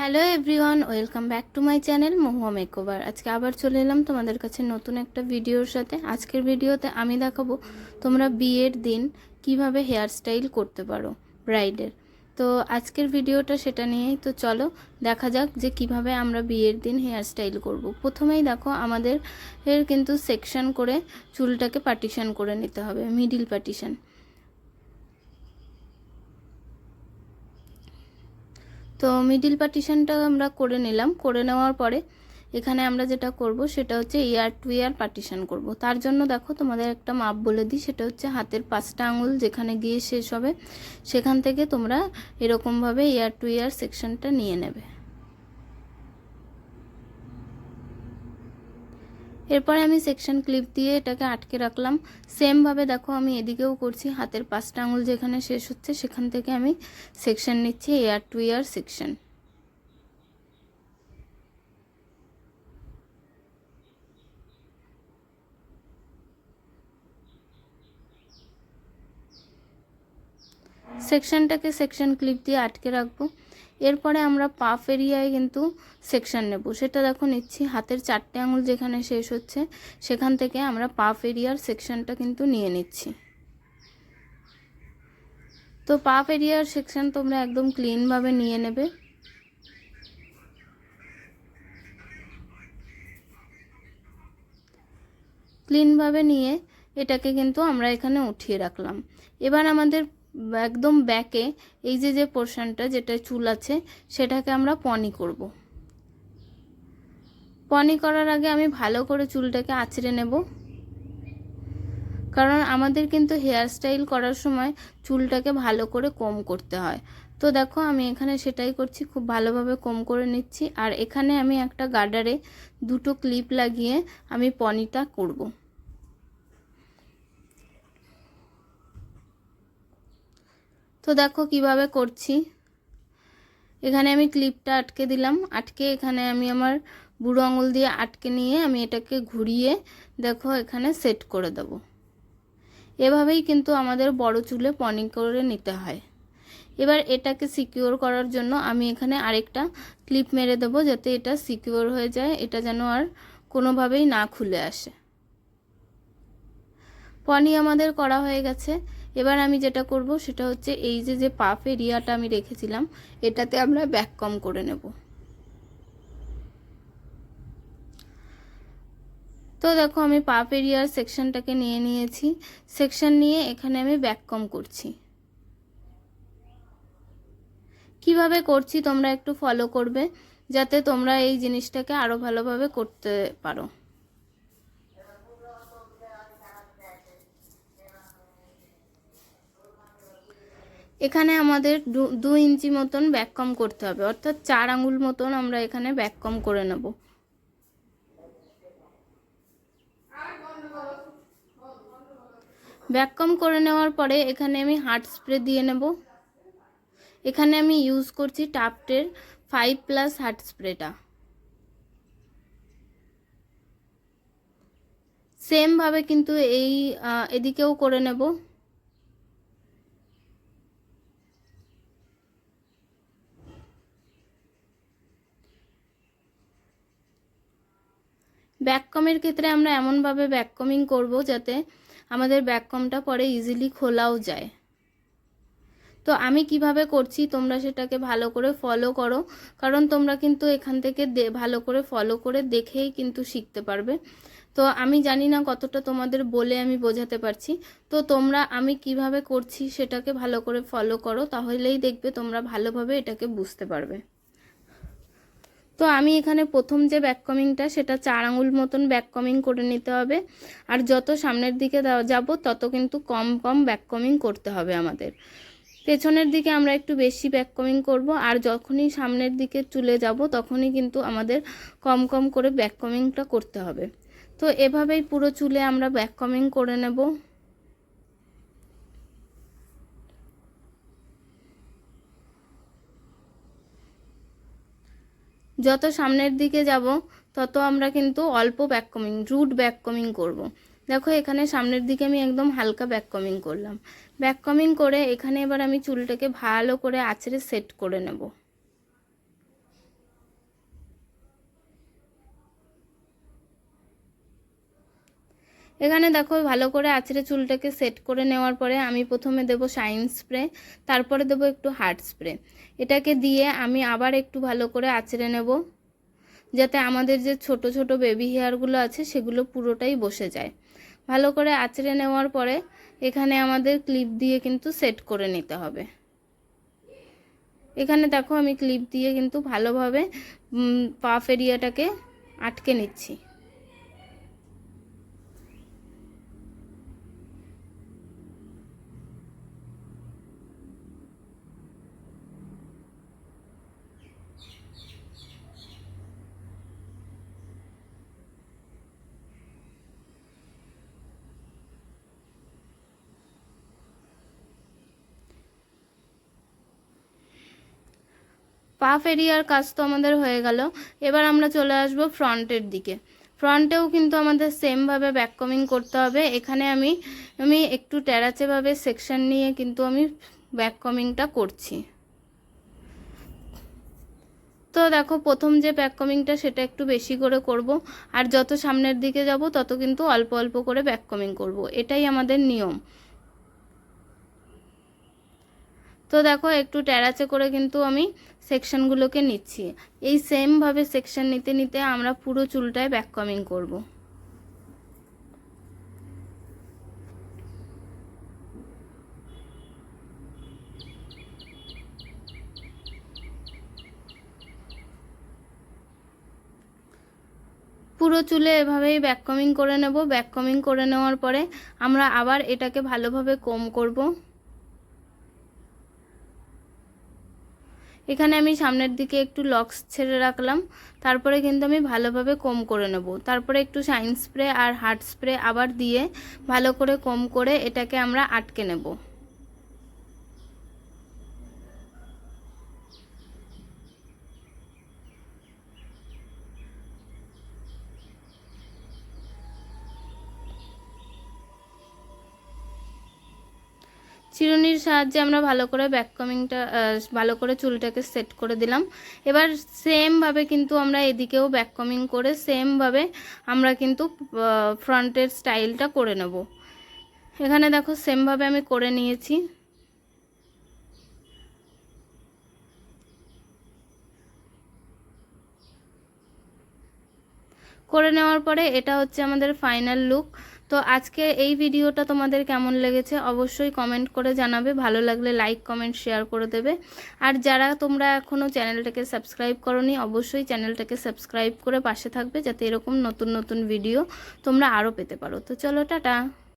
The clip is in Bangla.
Hello everyone, welcome back to my channel Mahua makeover. আজকে আবার চলে এলাম তোমাদের কাছে নতুন একটা ভিডিওর সাথে। আজকের ভিডিওতে আমি দেখাবো তোমরা বিয়ের দিন কীভাবে হেয়ার স্টাইল করতে পারো ব্রাইডের তো আজকের ভিডিওটা সেটা নিয়েই, তো চলো দেখা যাক যে কীভাবে আমরা বিয়ের দিন হেয়ার স্টাইল করব। প্রথমেই দেখো, আমাদের এর কিন্তু সেকশন করে চুলটাকে পার্টিশন করে নিতে হবে মিডিল পার্টিশন তো মিডিল পার্টিশনটা আমরা করে নিলাম। করে নেওয়ার পরে এখানে আমরা যেটা করব সেটা হচ্ছে ইয়ার টু ইয়ার পার্টিশন করব। তার জন্য দেখো তোমাদের একটা মাপ বলে দিই, সেটা হচ্ছে হাতের পাঁচটা আঙুল যেখানে গিয়ে শেষ হবে, সেখান থেকে তোমরা এরকমভাবে ইয়ার টু ইয়ার সেকশনটা নিয়ে নেবে। এরপরে আমি সেকশন ক্লিপ দিয়ে এটাকে আটকে রাখলাম। সেমভাবে দেখো আমি এদিকেও করছি, হাতের পাঁচটা আঙুল যেখানে শেষ হচ্ছে সেখান থেকে আমি সেকশন নিচ্ছি এয়ার টু ইয়ার সেকশন সেকশনটাকে সেকশন ক্লিপ দিয়ে আটকে রাখব। এরপরে আমরা পাফ এরিয়ায় কিন্তু সেকশন নেব। সেটা দেখো নিচ্ছি, হাতের চারটে আঙুল যেখানে শেষ হচ্ছে, সেখান থেকে আমরা পাফ এরিয়ার সেকশনটা কিন্তু নিয়ে নিচ্ছি। তো পাফ এরিয়ার সেকশান তোমরা একদম ক্লিনভাবে নিয়ে নেবে। ক্লিনভাবে নিয়ে এটাকে কিন্তু আমরা এখানে উঠিয়ে রাখলাম। এবার আমাদের একদম ব্যাকে এই যে যে পোর্শনটা যেটা চুল আছে, সেটাকে আমরা পনি করব। পনি করার আগে আমি ভালো করে চুলটাকে আঁচড়ে নেব। কারণ আমাদের কিন্তু হেয়ার স্টাইল করার সময় চুলটাকে ভালো করে কম করতে হয়। তো দেখো, আমি এখানে সেটাই করছি, খুব ভালোভাবে কম করে নিচ্ছি। আর এখানে আমি একটা গার্ডারে দুটো ক্লিপ লাগিয়ে আমি পনিটা করব। তো দেখো কীভাবে করছি। এখানে আমি ক্লিপটা আটকে দিলাম। আটকে এখানে আমি আমার বুড়ো আঙুল দিয়ে আটকে নিয়ে আমি এটাকে ঘুরিয়ে দেখো এখানে সেট করে দেব। এভাবেই কিন্তু আমাদের বড় চুলে পনি করে নিতে হয়। এবার এটাকে সিকিওর করার জন্য আমি এখানে আরেকটা ক্লিপ মেরে দেবো যাতে এটা সিকিওর হয়ে যায়, এটা যেন আর কোনোভাবেই না খুলে আসে। পনি আমাদের করা হয়ে গেছে। এবার আমি যেটা করব সেটা হচ্ছে এই যে যে পাফ এরিয়াটা আমি রেখেছিলাম, এটাতে আমরা ব্যাক কম করে নেব। তো দেখো, আমি পাপ এরিয়ার সেকশনটাকে নিয়ে নিয়েছি। সেকশন নিয়ে এখানে আমি ব্যাক কম করছি। কীভাবে করছি তোমরা একটু ফলো করবে, যাতে তোমরা এই জিনিসটাকে আরও ভালোভাবে করতে পারো। এখানে আমাদের দু ইঞ্চি মতন ব্যাক কম করতে হবে। অর্থাৎ চার আঙুল মতন আমরা এখানে ব্যাক কম করে নেব। ব্যাক কম করে নেওয়ার পরে এখানে আমি হার্ট স্প্রে দিয়ে নেব। এখানে আমি ইউজ করছি টাপটের ফাইভ প্লাস হার্ট স্প্রেটা। সেমভাবে কিন্তু এই এদিকেও করে নেব। ব্যাককমের ক্ষেত্রে আমরা এমনভাবে ব্যাককমিং করব যাতে আমাদের ব্যাককমটা পরে ইজিলি খোলাও যায়। তো আমি কীভাবে করছি তোমরা সেটাকে ভালো করে ফলো করো, কারণ তোমরা কিন্তু এখান থেকে ভালো করে ফলো করে দেখেই কিন্তু শিখতে পারবে। তো আমি জানি না কতটা তোমাদের বলে আমি বোঝাতে পারছি। তো তোমরা আমি কীভাবে করছি সেটাকে ভালো করে ফলো করো, তাহলেই দেখবে তোমরা ভালোভাবে এটাকে বুঝতে পারবে। তো আমি এখানে প্রথম যে ব্যাক কমিংটা সেটা চার আঙুল মতন ব্যাক কমিং করে নিতে হবে। আর যত সামনের দিকে যাব, তত কিন্তু কম কম ব্যাককমিং করতে হবে আমাদের। পেছনের দিকে আমরা একটু বেশি ব্যাক কমিং করব, আর যখনই সামনের দিকে চুলে যাব, তখনই কিন্তু আমাদের কম কম করে ব্যাক কমিংটা করতে হবে। তো এভাবেই পুরো চুলে আমরা ব্যাককমিং করে নেব। যত সামনের দিকে যাব, তত আমরা কিন্তু অল্প ব্যাককমিং রুট ব্যাককমিং করব। দেখো, এখানে সামনের দিকে আমি একদম হালকা ব্যাককমিং করলাম ব্যাককমিং করে এখানে এবার আমি চুলটাকে ভালো করে আছড়ে সেট করে নেব এখানে দেখো ভালো করে আঁচড়ে চুলটাকে সেট করে নেওয়ার পরে আমি প্রথমে দেবো শাইন স্প্রে তারপরে দেবো একটু হার্ড স্প্রে এটাকে দিয়ে আমি আবার একটু ভালো করে আঁচড়ে নেব, যাতে আমাদের যে ছোট ছোট বেবি হেয়ারগুলো আছে সেগুলো পুরোটাই বসে যায়। ভালো করে আঁচড়ে নেওয়ার পরে এখানে আমাদের ক্লিপ দিয়ে কিন্তু সেট করে নিতে হবে। এখানে দেখো আমি ক্লিপ দিয়ে কিন্তু ভালোভাবে পাফ এরিয়াটাকে আটকে নিচ্ছি। পাফ এরিয়ার কাজ তো আমাদের হয়ে গেল। এবার আমরা চলে আসব ফ্রন্টের দিকে। ফ্রন্টেও কিন্তু আমাদের সেমভাবে ব্যাককমিং করতে হবে। এখানে আমি আমি একটু ট্যারাচেভাবে সেকশন নিয়ে কিন্তু আমি ব্যাককমিংটা করছি। তো দেখো, প্রথম যে ব্যাককমিংটা সেটা একটু বেশি করে করব। আর যত সামনের দিকে যাব, তত কিন্তু অল্প অল্প করে ব্যাককমিং করব। এটাই আমাদের নিয়ম। তো দেখো, একটু ট্যারাচে করে কিন্তু আমি সেকশনগুলোকে নিচ্ছি। এই সেমভাবে সেকশন নিতে নিতে আমরা পুরো চুলটায় ব্যাক কামিং করব। পুরো চুলে এভাবেই ব্যাক কামিং করে নেব। ব্যাক কামিং করে নেওয়ার পরে আমরা আবার এটাকে ভালোভাবে কম করব। এখানে আমি সামনের দিকে একটু লক্স ছেড়ে রাখলাম। তারপরে কিন্তু আমি ভালোভাবে কম করে নেব। তারপরে একটু শাইন স্প্রে আর হার্ট স্প্রে আবার দিয়ে ভালো করে কম করে এটাকে আমরা আটকে নেব। চিরুনির সাহায্যে আমরা ভালো করে ব্যাক কামিংটা ভালো করে চুলটাকে সেট করে দিলাম। এবার সেমভাবে কিন্তু আমরা এদিকেও ব্যাক কামিং করে সেমভাবে আমরা কিন্তু ফ্রন্টের স্টাইলটা করে নেব। এখানে দেখো সেমভাবে আমি করে নিয়েছি। করে নেওয়ার পরে এটা হচ্ছে আমাদের ফাইনাল লুক তো আজকে এই ভিডিওটা তোমাদের কেমন লেগেছে অবশ্যই কমেন্ট করে জানাবে। ভালো লাগলে লাইক কমেন্ট শেয়ার করে দেবে। আর যারা তোমরা এখনও চ্যানেলটাকে সাবস্ক্রাইব করনি, অবশ্যই চ্যানেলটাকে সাবস্ক্রাইব করে পাশে থাকবে যাতে এরকম নতুন নতুন ভিডিও তোমরা আরও পেতে পারো। তো চলো, টাটা।